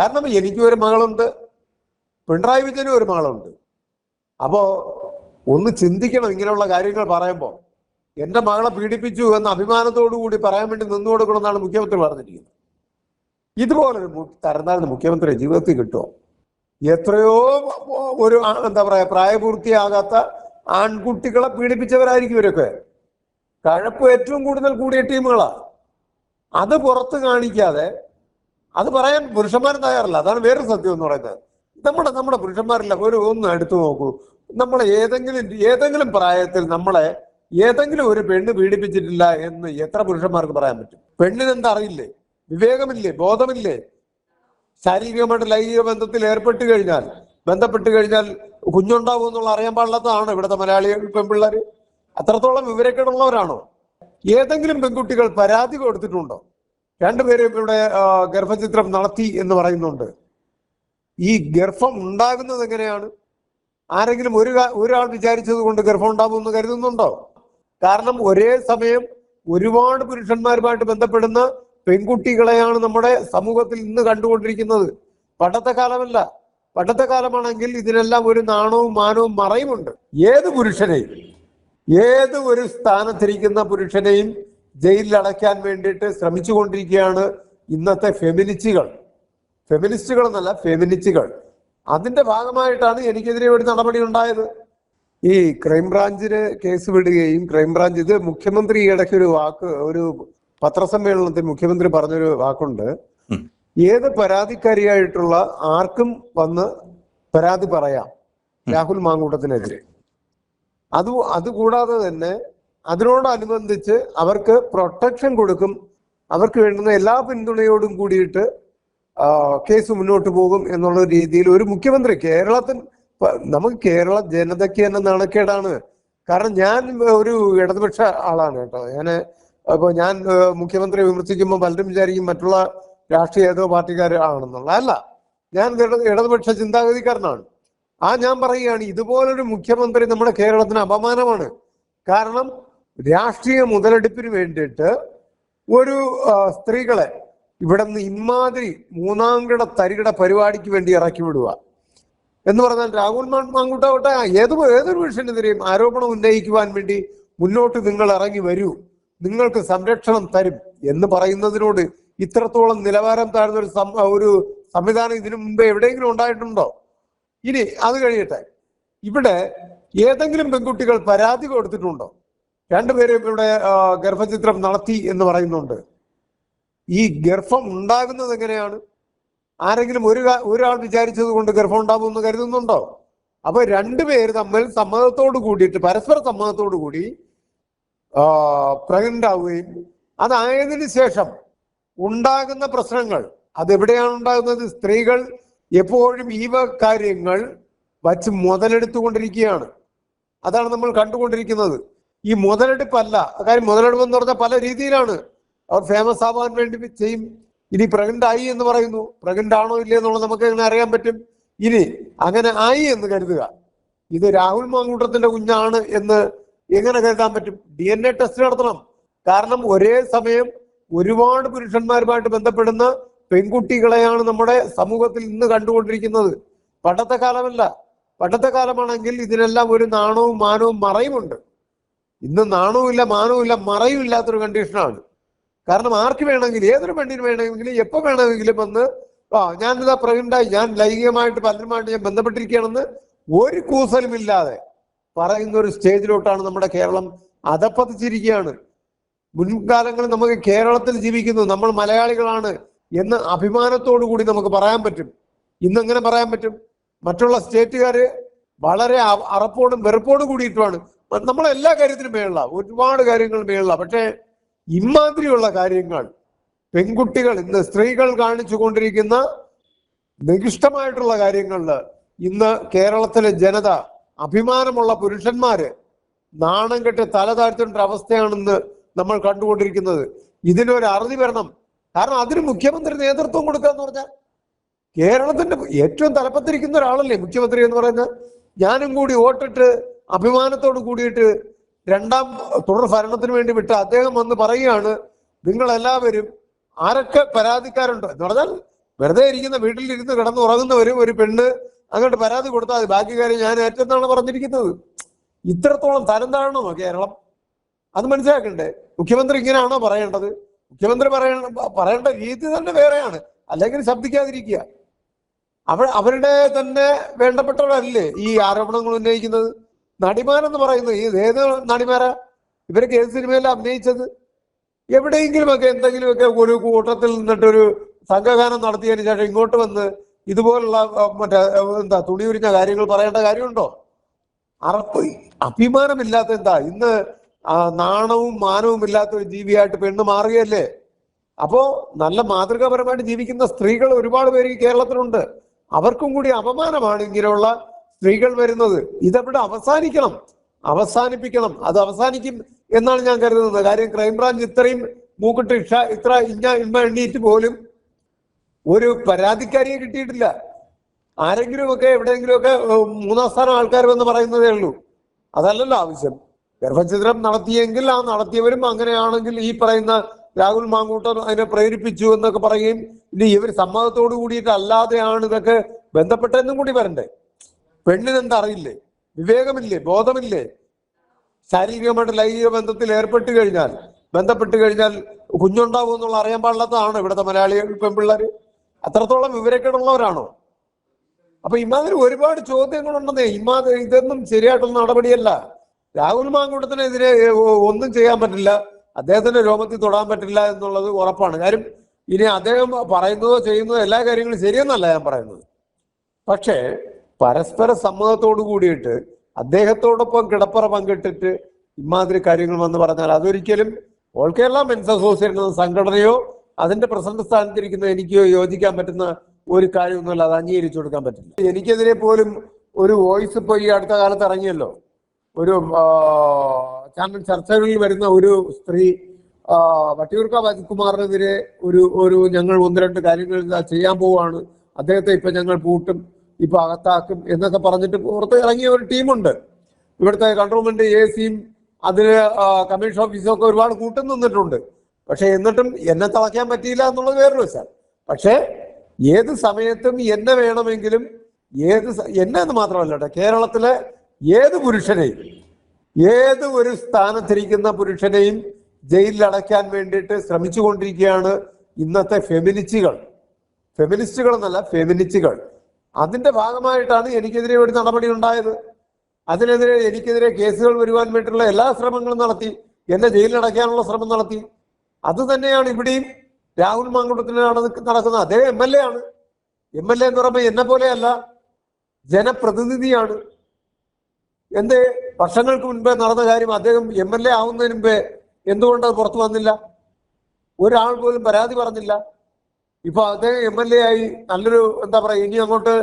കാരണം എനിക്കും ഒരു മകളുണ്ട്. പിണറായി വിജയനും ഒരു മകളുണ്ട്. അപ്പോ ഒന്ന് ചിന്തിക്കണം ഇങ്ങനെയുള്ള കാര്യങ്ങൾ പറയുമ്പോൾ. എന്റെ മകളെ പീഡിപ്പിച്ചു എന്ന അഭിമാനത്തോടു കൂടി പറയാൻ വേണ്ടി നിന്നു കൊടുക്കണമെന്നാണ് മുഖ്യമന്ത്രി പറഞ്ഞിരിക്കുന്നത്. ഇതുപോലൊരു തരംതാഴ്ന്ന മുഖ്യമന്ത്രി ജീവിതത്തിൽ കിട്ടുമോ? എത്രയോ ഒരു എന്താ പറയാ പ്രായപൂർത്തിയാകാത്ത ആൺകുട്ടികളെ പീഡിപ്പിച്ചവരായിരിക്കും ഇവരൊക്കെ. കഴപ്പ് ഏറ്റവും കൂടുതൽ കൂടിയ ടീമുകളാണ് അത് പുറത്ത് കാണിക്കാതെ അത് പറയാൻ പുരുഷന്മാർ തയ്യാറല്ല. അതാണ് വേറൊരു സത്യം എന്ന് പറയുന്നത്. നമ്മുടെ നമ്മുടെ പുരുഷന്മാരില്ല. ഒരു ഒന്ന് എടുത്തു നോക്കൂ. നമ്മളെ ഏതെങ്കിലും ഏതെങ്കിലും പ്രായത്തിൽ നമ്മളെ ഏതെങ്കിലും ഒരു പെണ്ണ് പീഡിപ്പിച്ചിട്ടില്ല എന്ന് എത്ര പുരുഷന്മാർക്ക് പറയാൻ പറ്റും? പെണ്ണിന് എന്താ അറിയില്ലേ? വിവേകമില്ലേ? ബോധമില്ലേ? ശാരീരികമായിട്ട് ലൈംഗിക ബന്ധത്തിൽ ഏർപ്പെട്ട് കഴിഞ്ഞാൽ ബന്ധപ്പെട്ട് കഴിഞ്ഞാൽ കുഞ്ഞുണ്ടാവും എന്നുള്ള അറിയാൻ പാടില്ലാത്തതാണ് ഇവിടുത്തെ മലയാളി പെൺപിള്ളേർ അത്രത്തോളം വിവരക്കേടുള്ളവരാണോ? ഏതെങ്കിലും പെൺകുട്ടികൾ പരാതി കൊടുത്തിട്ടുണ്ടോ? രണ്ടുപേരും ഇവിടെ ഗർഭചിത്രം നടത്തി എന്ന് പറയുന്നുണ്ട്. ഈ ഗർഭം ഉണ്ടാകുന്നത് എങ്ങനെയാണ്? ആരെങ്കിലും ഒരു ഒരാൾ വിചാരിച്ചത് കൊണ്ട് ഗർഭം ഉണ്ടാകുമെന്ന് കരുതുന്നുണ്ടോ? കാരണം ഒരേ സമയം ഒരുപാട് പുരുഷന്മാരുമായിട്ട് ബന്ധപ്പെടുന്ന പെൺകുട്ടികളെയാണ് നമ്മുടെ സമൂഹത്തിൽ ഇന്ന് കണ്ടുകൊണ്ടിരിക്കുന്നത്. പണ്ടത്തെ കാലമല്ല. പണ്ടത്തെ കാലമാണെങ്കിൽ ഇതിനെല്ലാം ഒരു നാണവും മാനവും മറയുമുണ്ട്. ഏത് പുരുഷനെയും ഏത് ഒരു സ്ഥാനത്തിരിക്കുന്ന പുരുഷനെയും ജയിലിൽ അടയ്ക്കാൻ വേണ്ടിയിട്ട് ശ്രമിച്ചുകൊണ്ടിരിക്കുകയാണ് ഇന്നത്തെ ഫെമിനിസ്റ്റുകൾ. ഫെമിനിസ്റ്റുകൾ എന്നല്ല ഫെമിനിസ്റ്റുകൾ. അതിന്റെ ഭാഗമായിട്ടാണ് എനിക്കെതിരെ ഒരു നടപടി ഉണ്ടായത്. ഈ ക്രൈംബ്രാഞ്ചിന് കേസ് വിടുകയും ക്രൈംബ്രാഞ്ച് ഇത് മുഖ്യമന്ത്രി ഇടയ്ക്ക് ഒരു വാക്ക് ഒരു പത്രസമ്മേളനത്തിൽ മുഖ്യമന്ത്രി പറഞ്ഞൊരു വാക്കുണ്ട്. ഏത് പരാതിക്കാരിയായിട്ടുള്ള ആർക്കും വന്ന് പരാതി പറയാം രാഹുൽ മാങ്കൂട്ടത്തിനെതിരെ. അത് അതുകൂടാതെ തന്നെ അതിനോടനുബന്ധിച്ച് അവർക്ക് പ്രൊട്ടക്ഷൻ കൊടുക്കും. അവർക്ക് വേണ്ടുന്ന എല്ലാ പിന്തുണയോടും കൂടിയിട്ട് കേസ് മുന്നോട്ട് പോകും എന്നുള്ള രീതിയിൽ ഒരു മുഖ്യമന്ത്രി കേരളത്തിൽ നമുക്ക് കേരള ജനതയ്ക്ക് തന്നെ നാണക്കേടാണ്. കാരണം ഞാൻ ഒരു ഇടതുപക്ഷ ആളാണ് കേട്ടോ. ഞാൻ അപ്പൊ ഞാൻ മുഖ്യമന്ത്രിയെ വിമർശിക്കുമ്പോൾ പലരും വിചാരിക്കും മറ്റുള്ള രാഷ്ട്രീയ ഏതോ പാർട്ടിക്കാർ ആണെന്നുള്ള. അല്ല ഞാൻ ഇടതുപക്ഷ ചിന്താഗതിക്കാരനാണ്. ആ ഞാൻ പറയുകയാണ് ഇതുപോലൊരു മുഖ്യമന്ത്രി നമ്മുടെ കേരളത്തിന് അപമാനമാണ്. കാരണം രാഷ്ട്രീയ മുതലെടുപ്പിന് വേണ്ടിയിട്ട് ഒരു സ്ത്രീകളെ ഇവിടെ നിന്ന് ഇമാതിരി മൂന്നാംകിട തരികിട പരിപാടിക്ക് വേണ്ടി ഇറക്കി വിടുക. എന്ന് പറഞ്ഞാൽ രാഹുൽ മാങ്കൂട്ടാവട്ടെ ഏത് ഏതൊരു പുരുഷനെതിരെയും ആരോപണം ഉന്നയിക്കുവാൻ വേണ്ടി മുന്നോട്ട് നിങ്ങൾ ഇറങ്ങി വരൂ. നിങ്ങൾക്ക് സംരക്ഷണം തരും എന്ന് പറയുന്നതിനോട് ഇത്രത്തോളം നിലവാരം താഴ്ന്ന ഒരു ഒരു സംവിധാനം ഇതിനു മുമ്പ് എവിടെയെങ്കിലും ഉണ്ടായിട്ടുണ്ടോ? ഇനി അത് കഴിയട്ടെ. ഇവിടെ ഏതെങ്കിലും പെൺകുട്ടികൾ പരാതി കൊടുത്തിട്ടുണ്ടോ? രണ്ടുപേരും ഇവിടെ ഗർഭചിത്രം നടത്തി എന്ന് പറയുന്നുണ്ട്. ഈ ഗർഭം ഉണ്ടാകുന്നത് എങ്ങനെയാണ്? ആരെങ്കിലും ഒരു ഒരാൾ വിചാരിച്ചത് കൊണ്ട് ഗർഭം ഉണ്ടാകുമെന്ന് കരുതുന്നുണ്ടോ? അപ്പൊ രണ്ടുപേര് തമ്മിൽ സമ്മതത്തോട് കൂടിയിട്ട് പരസ്പര സമ്മതത്തോടു കൂടി പ്രഗ്നന്റ് ആവുകയും അതായതിനു ശേഷം ഉണ്ടാകുന്ന പ്രശ്നങ്ങൾ അതെവിടെയാണ് ഉണ്ടാകുന്നത്? സ്ത്രീകൾ എപ്പോഴും ഈ കാര്യങ്ങൾ വച്ച് മുതലെടുത്തുകൊണ്ടിരിക്കുകയാണ്. അതാണ് നമ്മൾ കണ്ടുകൊണ്ടിരിക്കുന്നത്. ഈ മുതലെടുപ്പല്ല. കാര്യം മുതലെടുപ്പ് എന്ന് പറഞ്ഞാൽ പല രീതിയിലാണ്. അവർ ഫേമസ് ആവാൻ വേണ്ടി ചെയ്യും. ഇനി പ്രഗ്നന്റ് ആയി എന്ന് പറയുന്നു. പ്രഗ്നന്റ് ആണോ ഇല്ലേ എന്നുള്ളത് നമുക്ക് എങ്ങനെ അറിയാൻ പറ്റും? ഇനി അങ്ങനെ ആയി എന്ന് കരുതുക. ഇത് രാഹുൽ മാങ്കൂട്ടത്തിന്റെ കുഞ്ഞാണ് എന്ന് എങ്ങനെ കരുതാൻ പറ്റും? ഡി എൻ എ ടെസ്റ്റ് നടത്തണം. കാരണം ഒരേ സമയം ഒരുപാട് പുരുഷന്മാരുമായിട്ട് ബന്ധപ്പെടുന്ന പെൺകുട്ടികളെയാണ് നമ്മുടെ സമൂഹത്തിൽ ഇന്ന് കണ്ടുകൊണ്ടിരിക്കുന്നത്. പണ്ടത്തെ കാലമല്ല. പണ്ടത്തെ കാലമാണെങ്കിൽ ഇതിനെല്ലാം ഒരു നാണവും മാനവും മറയുമുണ്ട്. ഇന്ന് നാണവുമില്ല മാനവുമില്ല മറയും ഇല്ലാത്തൊരു കണ്ടീഷനാണ് കാരണം ആർക്ക് വേണമെങ്കിലും ഏതൊരു പെണ്ണിന് വേണമെങ്കിലും എപ്പോ വേണമെങ്കിലും വന്ന് ആ ഞാനിതാ പ്രഗ്നന്റായി ഞാൻ ലൈംഗികമായിട്ട് പലരുമായിട്ട് ഞാൻ ബന്ധപ്പെട്ടിരിക്കുകയാണെന്ന് ഒരു കൂസലുമില്ലാതെ പറയുന്ന ഒരു സ്റ്റേജിലോട്ടാണ് നമ്മുടെ കേരളം അതപ്പതിച്ചിരിക്കുകയാണ്. മുൻകാലങ്ങളിൽ നമുക്ക് കേരളത്തിൽ ജീവിക്കുന്നു നമ്മൾ മലയാളികളാണ് എന്ന് അഭിമാനത്തോടു കൂടി നമുക്ക് പറയാൻ പറ്റും. ഇന്നങ്ങനെ പറയാൻ പറ്റും? മറ്റുള്ള സ്റ്റേറ്റുകാര് വളരെ അറപ്പോടും വെറുപ്പോടും കൂടിയിട്ടുമാണ്. നമ്മളെ എല്ലാ കാര്യത്തിനും മേളില. ഒരുപാട് കാര്യങ്ങൾ മേളില. പക്ഷേ ഇമാതിരിയുള്ള കാര്യങ്ങൾ പെൺകുട്ടികൾ ഇന്ന് സ്ത്രീകൾ കാണിച്ചു കൊണ്ടിരിക്കുന്ന നികിഷ്ടമായിട്ടുള്ള കാര്യങ്ങളിൽ ഇന്ന് കേരളത്തിലെ ജനത അഭിമാനമുള്ള പുരുഷന്മാര് നാണം കെട്ട് തല താഴ്ത്തേണ്ട അവസ്ഥയാണെന്ന് നമ്മൾ കണ്ടുകൊണ്ടിരിക്കുന്നത്. ഇതിനൊരു അറുതി വരണം. കാരണം അതിന് മുഖ്യമന്ത്രി നേതൃത്വം കൊടുക്കുക എന്ന് പറഞ്ഞാൽ കേരളത്തിന്റെ ഏറ്റവും തലപ്പത്തിരിക്കുന്ന ഒരാളല്ലേ മുഖ്യമന്ത്രി എന്ന് പറയുന്നത്? ഞാനും കൂടി വോട്ടിട്ട് അഭിമാനത്തോട് കൂടിയിട്ട് രണ്ടാം തുടർ ഭരണത്തിന് വേണ്ടി വിട്ട് അദ്ദേഹം വന്ന് പറയുകയാണ് നിങ്ങൾ എല്ലാവരും ആരൊക്കെ പരാതിക്കാരുണ്ടോ? എന്ന് പറഞ്ഞാൽ വെറുതെ ഇരിക്കുന്ന വീട്ടിലിരുന്ന് കിടന്ന് ഉറങ്ങുന്നവരും ഒരു പെണ്ണ് അങ്ങോട്ട് പരാതി കൊടുത്താൽ ബാക്കി കാര്യം ഞാൻ ഏറ്റെന്നാണ് പറഞ്ഞിരിക്കുന്നത്. ഇത്രത്തോളം തരം താഴണമോ കേരളം? അത് മനസ്സിലാക്കണ്ടേ? മുഖ്യമന്ത്രി ഇങ്ങനെയാണോ പറയേണ്ടത്? മുഖ്യമന്ത്രി പറയേണ്ട പറയേണ്ട രീതി തന്നെ വേറെയാണ്. അല്ലെങ്കിൽ ശബ്ദിക്കാതിരിക്കുക. അവ അവരുടെ തന്നെ വേണ്ടപ്പെട്ടവരല്ലേ ഈ ആരോപണങ്ങൾ ഉന്നയിക്കുന്നത്? നടിമാരെന്ന് പറയുന്നത് ഈ ഏത് നടിമാരാ? ഇവരൊക്കെ ഏത് സിനിമയിൽ അഭിനയിച്ചത്. എവിടെയെങ്കിലുമൊക്കെ എന്തെങ്കിലുമൊക്കെ ഒരു കൂട്ടത്തിൽ നിന്നിട്ടൊരു സംഘഗാനം നടത്തിയതിന് ശേഷം ഇങ്ങോട്ട് വന്ന് ഇതുപോലുള്ള മറ്റേ എന്താ തുണി ഉരിഞ്ഞ കാര്യങ്ങൾ പറയേണ്ട കാര്യമുണ്ടോ? അറപ്പ്. അഭിമാനമില്ലാത്ത എന്താ? ഇന്ന് നാണവും മാനവും ഇല്ലാത്ത ഒരു ജീവിയായിട്ട് പെണ്ണ് മാറുകയല്ലേ? അപ്പോ നല്ല മാതൃകാപരമായിട്ട് ജീവിക്കുന്ന സ്ത്രീകൾ ഒരുപാട് പേര് ഈ കേരളത്തിലുണ്ട്. അവർക്കും കൂടി അപമാനമാണ് ഇങ്ങനെയുള്ള സ്ത്രീകൾ വരുന്നത്. ഇതവിടെ അവസാനിക്കണം. അവസാനിപ്പിക്കണം. അത് അവസാനിക്കും എന്നാണ് ഞാൻ കരുതുന്നത്. കാര്യം ക്രൈംബ്രാഞ്ച് ഇത്രയും മൂക്കിട്ട് ഇഷ ഇത്ര ഇഞ്ഞ ഇമ്മ എണ്ണീറ്റ് പോലും ഒരു പരാതിക്കാരിയെ കിട്ടിയിട്ടില്ല. ആരെങ്കിലുമൊക്കെ എവിടെയെങ്കിലുമൊക്കെ മൂന്നാം സ്ഥാനം ആൾക്കാർ വന്ന് പറയുന്നതേ ഉള്ളൂ. അതല്ലല്ലോ ആവശ്യം. ഗർഭഛിദ്രം നടത്തിയെങ്കിൽ ആ നടത്തിയവരും അങ്ങനെയാണെങ്കിൽ ഈ പറയുന്ന രാഹുൽ മാങ്കൂട്ടർ അതിനെ പ്രേരിപ്പിച്ചു എന്നൊക്കെ പറയുകയും ഇനി ഇവർ സമ്മതത്തോടു കൂടിയിട്ട് അല്ലാതെയാണ് ഇതൊക്കെ ബന്ധപ്പെട്ടതെന്നും കൂടി വരണ്ടേ. പെണ്ണിനെന്താ അറിയില്ലേ? വിവേകമില്ലേ? ബോധമില്ലേ? ശാരീരികമായിട്ട് ലൈംഗിക ബന്ധത്തിൽ ഏർപ്പെട്ട് കഴിഞ്ഞാൽ ബന്ധപ്പെട്ട് കഴിഞ്ഞാൽ കുഞ്ഞുണ്ടാവും എന്നുള്ള അറിയാൻ പാടില്ലാത്തതാണ് ഇവിടുത്തെ മലയാളി പെൺപിള്ളേർ അത്രത്തോളം വിവരക്കേടുള്ളവരാണോ? അപ്പൊ ഇമാതിരി ഒരുപാട് ചോദ്യങ്ങളുണ്ടെന്നേ. ഇമാതിരി ഇതൊന്നും ശരിയായിട്ടുള്ള നടപടിയല്ല. രാഹുൽ മാങ്കൂട്ടത്തിനെതിരെ ഒന്നും ചെയ്യാൻ പറ്റില്ല. അദ്ദേഹത്തിന്റെ രോമത്തിൽ തൊടാൻ പറ്റില്ല എന്നുള്ളത് ഉറപ്പാണ്. കാര്യം ഇനി അദ്ദേഹം പറയുന്നതോ ചെയ്യുന്നതോ എല്ലാ കാര്യങ്ങളും ശരിയെന്നല്ല ഞാൻ പറയുന്നത്. പക്ഷേ പരസ്പര സമ്മതത്തോടു കൂടിയിട്ട് അദ്ദേഹത്തോടൊപ്പം കിടപ്പറ പങ്കിട്ടിട്ട് ഇമാതിരി കാര്യങ്ങൾ വന്ന് പറഞ്ഞാൽ അതൊരിക്കലും ഓൾ കേരള മെൻസ് അസോസിയേഷൻ എന്ന സംഘടനയോ അതിന്റെ പ്രസിഡന്റ് സ്ഥാനത്തിരിക്കുന്ന എനിക്കോ യോജിക്കാൻ പറ്റുന്ന ഒരു കാര്യമൊന്നുമല്ല അത് അംഗീകരിച്ചു കൊടുക്കാൻ പറ്റില്ല. എനിക്കെതിരെ പോലും ഒരു വോയിസ് ഇപ്പോൾ ഈ അടുത്ത കാലത്ത് ഇറങ്ങിയല്ലോ. ഒരു ചാനൽ ചർച്ചകളിൽ വരുന്ന ഒരു സ്ത്രീ വട്ടിയൂർക്ക അജിത്കുമാറിനെതിരെ ഒരു ഒരു ഞങ്ങൾ ഒന്ന് രണ്ട് കാര്യങ്ങൾ ചെയ്യാൻ പോവാണ്. അദ്ദേഹത്തെ ഇപ്പൊ ഞങ്ങൾ പൂട്ടും. ഇപ്പൊ അകത്താക്കും എന്നൊക്കെ പറഞ്ഞിട്ട് പുറത്ത് ഇറങ്ങിയ ഒരു ടീമുണ്ട്. ഇവിടുത്തെ കൺട്രോൾമെന്റ് എ സിയും അതിന് കമ്മീഷൻ ഓഫീസും ഒക്കെ ഒരുപാട് കൂട്ടം നിന്നിട്ടുണ്ട്. പക്ഷെ എന്നിട്ടും എന്നെ തളയ്ക്കാൻ പറ്റിയില്ല എന്നുള്ളത് വേറൊരു വശം. പക്ഷേ ഏത് സമയത്തും എന്നെ വേണമെങ്കിലും ഏത് എന്നെ എന്ന് മാത്രമല്ല കേരളത്തിലെ ഏത് പുരുഷനെയും ഏത് ഒരു സ്ഥാനത്തിരിക്കുന്ന പുരുഷനെയും ജയിലിൽ അടയ്ക്കാൻ വേണ്ടിയിട്ട് ശ്രമിച്ചുകൊണ്ടിരിക്കുകയാണ് ഇന്നത്തെ ഫെമിനിസ്റ്റുകൾ. ഫെമിനിസ്റ്റുകൾ എന്നല്ല ഫെമിനിസ്റ്റുകൾ. അതിന്റെ ഭാഗമായിട്ടാണ് എനിക്കെതിരെ ഒരു നടപടി ഉണ്ടായത്. അതിനെതിരെ എനിക്കെതിരെ കേസുകൾ വരുവാൻ വേണ്ടിയിട്ടുള്ള എല്ലാ ശ്രമങ്ങളും നടത്തി എന്നെ ജയിലിൽ അടയ്ക്കാനുള്ള ശ്രമം നടത്തി. അത് തന്നെയാണ് ഇവിടെയും രാഹുൽ മാങ്കുളത്തിനാണ് നടക്കുന്നത് അദ്ദേഹം എം എൽ എ ആണ്. എം എൽ എ എന്ന് പറയുമ്പോൾ എന്നെ പോലെയല്ല ജനപ്രതിനിധിയാണ്. എന്ത് വർഷങ്ങൾക്ക് മുൻപേ നടന്ന കാര്യം അദ്ദേഹം എം എൽ എ ആവുന്നതിന് മുമ്പേ എന്തുകൊണ്ട് അത് പുറത്തു വന്നില്ല? ഒരാൾ പോലും പരാതി പറഞ്ഞില്ല. ഇപ്പൊ അദ്ദേഹം എം എൽ എ ആയി നല്ലൊരു എന്താ പറയാ ഇനി അങ്ങോട്ട്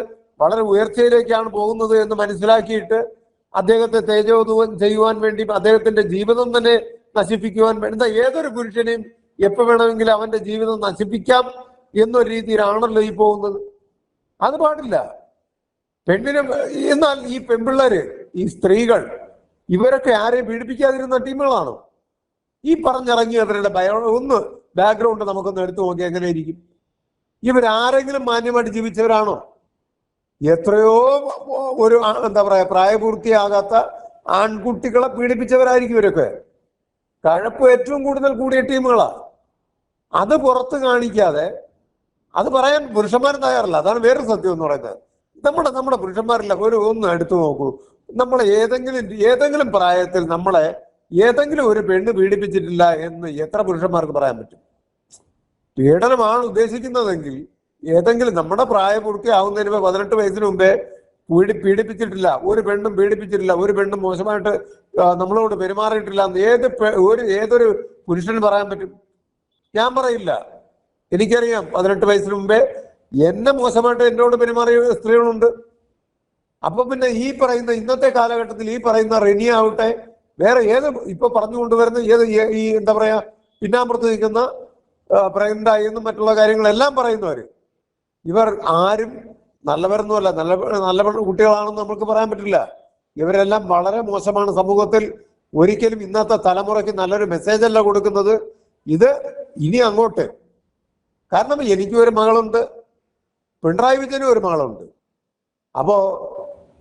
വളരെ ഉയർച്ചയിലേക്കാണ് പോകുന്നത് എന്ന് മനസ്സിലാക്കിയിട്ട് അദ്ദേഹത്തെ തേജോധൂവൻ ചെയ്യുവാൻ വേണ്ടി അദ്ദേഹത്തിന്റെ ജീവിതം തന്നെ നശിപ്പിക്കുവാൻ വേണ്ട ഏതൊരു പുരുഷനെയും എപ്പോ വേണമെങ്കിലും അവന്റെ ജീവിതം നശിപ്പിക്കാം എന്നൊരു രീതിയിലാണല്ലോ ഈ പോകുന്നത്. അത് പാടില്ല. പെണ്ണിനെ എന്നാൽ ഈ പെൺപിള്ളേര് ഈ സ്ത്രീകൾ ഇവരൊക്കെ ആരെയും പീഡിപ്പിക്കാതിരുന്ന ടീമുകളാണോ. ഈ പറഞ്ഞിറങ്ങിയവരുടെ ബയോ ഒന്ന് ബാക്ക്ഗ്രൗണ്ട് നമുക്കൊന്ന് എടുത്തു നോക്കി എങ്ങനെ ഇരിക്കും ഇവരാരെങ്കിലും മാന്യമായിട്ട് ജീവിച്ചവരാണോ? എത്രയോ ഒരു എന്താ പറയാ പ്രായപൂർത്തിയാകാത്ത ആൺകുട്ടികളെ പീഡിപ്പിച്ചവരായിരിക്കും ഇവരൊക്കെ. കഴപ്പ് ഏറ്റവും കൂടുതൽ കൂടിയ ടീമുകളാ. അത് പുറത്ത് കാണിക്കാതെ അത് പറയാൻ പുരുഷന്മാർ തയ്യാറില്ല. അതാണ് വേറൊരു സത്യം എന്ന് പറയുന്നത്. നമ്മുടെ നമ്മുടെ പുരുഷന്മാരില്ല. ഒരു ഒന്ന് എടുത്തു നോക്കൂ. നമ്മളെ ഏതെങ്കിലും ഏതെങ്കിലും പ്രായത്തിൽ നമ്മളെ ഏതെങ്കിലും ഒരു പെണ്ണ് പീഡിപ്പിച്ചിട്ടില്ല എന്ന് എത്ര പുരുഷന്മാർക്ക് പറയാൻ പറ്റും? പീഡനമാണ് ഉദ്ദേശിക്കുന്നതെങ്കിൽ ഏതെങ്കിലും നമ്മുടെ പ്രായപൂർത്തിയാവുന്നതിന് മുമ്പ് പതിനെട്ട് വയസ്സിന് മുമ്പേ പീഡി പീഡിപ്പിച്ചിട്ടില്ല. ഒരു പെണ്ണും പീഡിപ്പിച്ചിട്ടില്ല. ഒരു പെണ്ണും മോശമായിട്ട് നമ്മളോട് പെരുമാറിയിട്ടില്ല എന്ന് ഏത് ഒരു ഏതൊരു പുരുഷന് പറയാൻ പറ്റും? ഞാൻ പറയില്ല. എനിക്കറിയാം പതിനെട്ട് വയസ്സിന് മുമ്പേ എന്നെ മോശമായിട്ട് എന്നോട് പെരുമാറിയ സ്ത്രീകളുണ്ട്. അപ്പൊ പിന്നെ ഈ പറയുന്ന ഇന്നത്തെ കാലഘട്ടത്തിൽ ഈ പറയുന്ന റെനി ആവട്ടെ വേറെ ഏത് ഇപ്പൊ പറഞ്ഞു കൊണ്ടുവരുന്ന ഏത് ഈ എന്താ പറയാ പിന്നാമ്പുറത്ത് നിൽക്കുന്ന പ്രഗ്നന്റ് എന്നും മറ്റുള്ള കാര്യങ്ങളെല്ലാം പറയുന്നവര്. ഇവർ ആരും നല്ലവരൊന്നുമല്ല. നല്ല നല്ല കുട്ടികളാണെന്ന് നമുക്ക് പറയാൻ പറ്റില്ല. ഇവരെല്ലാം വളരെ മോശമാണ് സമൂഹത്തിൽ. ഒരിക്കലും ഇന്നത്തെ തലമുറയ്ക്ക് നല്ലൊരു മെസ്സേജ് അല്ല കൊടുക്കുന്നത്. ഇത് ഇനി അങ്ങോട്ട്. കാരണം എനിക്കും ഒരു മകളുണ്ട്. പിണറായി വിജയനും ഒരു മകളുണ്ട്. അപ്പോ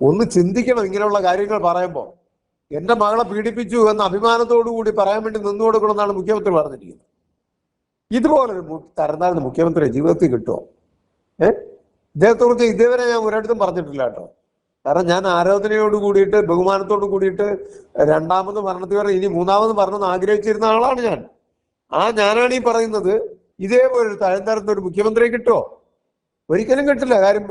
ഒന്ന് ചിന്തിക്കണം ഇങ്ങനെയുള്ള കാര്യങ്ങൾ പറയുമ്പോൾ. എന്റെ മകളെ പീഡിപ്പിച്ചു എന്ന അഭിമാനത്തോടു കൂടി പറയാൻ വേണ്ടി നിന്നു കൊടുക്കണമെന്നാണ് മുഖ്യമന്ത്രി പറഞ്ഞിരിക്കുന്നത്. ഇതുപോലൊരു തരംതാഴ്ന്ന മുഖ്യമന്ത്രി ജീവിതത്തിൽ കിട്ടുമോ ഏ? ഇദ്ദേഹത്തെ കുറിച്ച് ഇതേവരെ ഞാൻ ഒരിടത്തും പറഞ്ഞിട്ടില്ല കേട്ടോ. കാരണം ഞാൻ ആരാധനയോട് കൂടിയിട്ട് ബഹുമാനത്തോട് കൂടിയിട്ട് രണ്ടാമത് മരണത്തിൽ വരെ ഇനി മൂന്നാമത് മരണം ആഗ്രഹിച്ചിരുന്ന ആളാണ് ഞാൻ. ആ ഞാനാണ് ഈ പറയുന്നത്. ഇതേപോലെ തരംതാഴ്ന്ന ഒരു മുഖ്യമന്ത്രിയെ കിട്ടുമോ ഒരിക്കലും കിട്ടില്ല. കാര്യം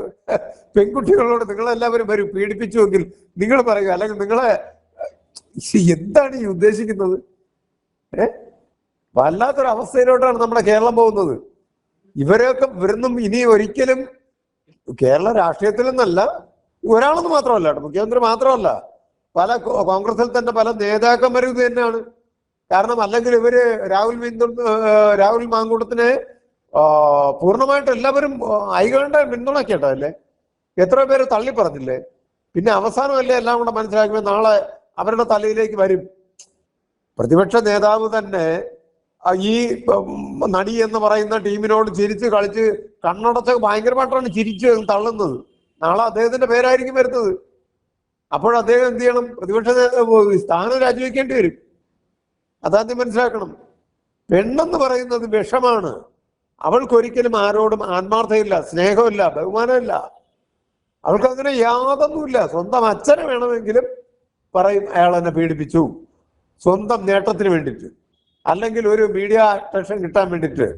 പെൺകുട്ടികളോട് നിങ്ങളെല്ലാവരും വരും പീഡിപ്പിച്ചുവെങ്കിൽ നിങ്ങൾ പറയുക. അല്ലെങ്കിൽ നിങ്ങളെ എന്താണ് ഈ ഉദ്ദേശിക്കുന്നത്? ഏ? വല്ലാത്തൊരു അവസ്ഥയിലോട്ടാണ് നമ്മുടെ കേരളം പോകുന്നത്. ഇവരെയൊക്കെ ഇവരൊന്നും ഇനി ഒരിക്കലും കേരള രാഷ്ട്രീയത്തിൽ നിന്നല്ല ഒരാളെന്ന് മാത്രമല്ല മുഖ്യമന്ത്രി മാത്രമല്ല. പല കോൺഗ്രസിൽ തന്നെ പല നേതാക്കന്മാരും ഇത് തന്നെയാണ്. കാരണം അല്ലെങ്കിൽ ഇവർ രാഹുൽ പിന്തുണ രാഹുൽ മാങ്കൂട്ടത്തിനെ പൂർണമായിട്ട് എല്ലാവരും അയകളുടെ പിന്തുണക്കേട്ടോ അല്ലേ? എത്ര പേര് തള്ളി പറഞ്ഞില്ലേ? പിന്നെ അവസാനമല്ലേ എല്ലാം കൂടെ മനസ്സിലാക്കുമ്പോൾ നാളെ അവരുടെ തലയിലേക്ക് വരും. പ്രതിപക്ഷ നേതാവ് തന്നെ ഈ നടി എന്ന് പറയുന്ന ടീമിനോട് ചിരിച്ച് കളിച്ച് കണ്ണടച്ച് ഭയങ്കരമായിട്ടാണ് ചിരിച്ച് തള്ളുന്നത്. നാളെ അദ്ദേഹത്തിന്റെ പേരായിരിക്കും വരുന്നത്. അപ്പോൾ അദ്ദേഹം എന്ത് ചെയ്യണം? പ്രതിപക്ഷ സ്ഥാനം രാജിവെക്കേണ്ടി വരും. അതാദ്യം മനസ്സിലാക്കണം. പെണ്ണെന്ന് പറയുന്നത് വിഷമാണ്. അവൾക്കൊരിക്കലും ആരോടും ആത്മാർത്ഥമില്ല സ്നേഹമില്ല ബഹുമാനമില്ല. അവൾക്ക് അങ്ങനെ യാതൊന്നുമില്ല. സ്വന്തം അച്ഛനെ വേണമെങ്കിലും പറയും അയാൾ എന്നെ പീഡിപ്പിച്ചു. സ്വന്തം നേട്ടത്തിന് വേണ്ടിയിട്ട്. അല്ലെങ്കിൽ ഒരു മീഡിയ അറ്റൻഷൻ കിട്ടാൻ വേണ്ടിയിട്ട്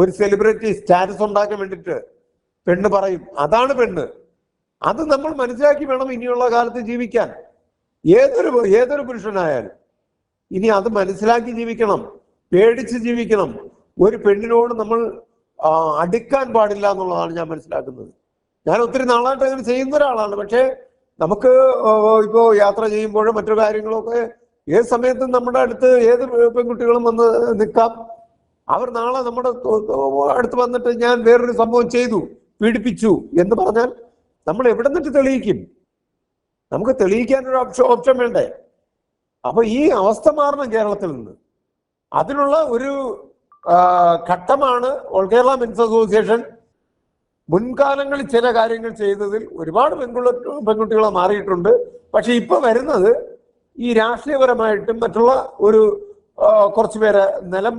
ഒരു സെലിബ്രിറ്റി സ്റ്റാറ്റസ് ഉണ്ടാക്കാൻ വേണ്ടിയിട്ട് പെണ്ണ് പറയും. അതാണ് പെണ്ണ്. അത് നമ്മൾ മനസ്സിലാക്കി വേണം ഇനിയുള്ള കാലത്ത് ജീവിക്കാൻ. ഏതൊരു ഏതൊരു പുരുഷനായാലും ഇനി അത് മനസ്സിലാക്കി ജീവിക്കണം പേടിച്ച് ജീവിക്കണം. ഒരു പെണ്ണിനോട് നമ്മൾ അടുക്കാൻ പാടില്ല എന്നുള്ളതാണ് ഞാൻ മനസ്സിലാക്കുന്നത്. ഞാൻ ഒത്തിരി നാളായിട്ട് അങ്ങനെ ചെയ്യുന്ന ഒരാളാണ്. പക്ഷേ നമുക്ക് ഇപ്പോൾ ഇപ്പോ യാത്ര ചെയ്യുമ്പോഴും മറ്റു കാര്യങ്ങളൊക്കെ ഏത് സമയത്തും നമ്മുടെ അടുത്ത് ഏത് പെൺകുട്ടികളും വന്ന് നിൽക്കാം. അവർ നാളെ നമ്മുടെ അടുത്ത് വന്നിട്ട് ഞാൻ വേറൊരു സംഭവം ചെയ്തു പീഡിപ്പിച്ചു എന്ന് പറഞ്ഞാൽ നമ്മൾ എവിടെ നിന്നിട്ട് തെളിയിക്കും? നമുക്ക് തെളിയിക്കാനൊരു ഓപ്ഷൻ ഓപ്ഷൻ വേണ്ടേ? അപ്പൊ ഈ അവസ്ഥ മാറണം കേരളത്തിൽ നിന്ന്. അതിനുള്ള ഒരു ഘട്ടമാണ് ഓൾ കേരള മെൻസ് അസോസിയേഷൻ. മുൻകാലങ്ങളിൽ ചില കാര്യങ്ങൾ ചെയ്തതിൽ ഒരുപാട് പെൺകുട്ടികളെ മാറിയിട്ടുണ്ട്. പക്ഷെ ഇപ്പൊ വരുന്നത് ഈ രാഷ്ട്രീയപരമായിട്ടും മറ്റുള്ള ഒരു കുറച്ചു പേരെ നിലം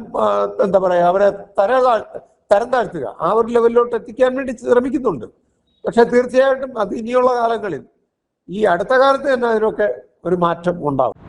എന്താ പറയാ അവരെ തര തരം താഴ്ത്തുക. ആ ഒരു ലെവലിലോട്ട് എത്തിക്കാൻ വേണ്ടി ശ്രമിക്കുന്നുണ്ട്. പക്ഷെ തീർച്ചയായിട്ടും അത് ഇനിയുള്ള കാലങ്ങളിൽ ഈ അടുത്ത കാലത്ത് തന്നെ അതിനൊക്കെ ഒരു മാറ്റം ഉണ്ടാകും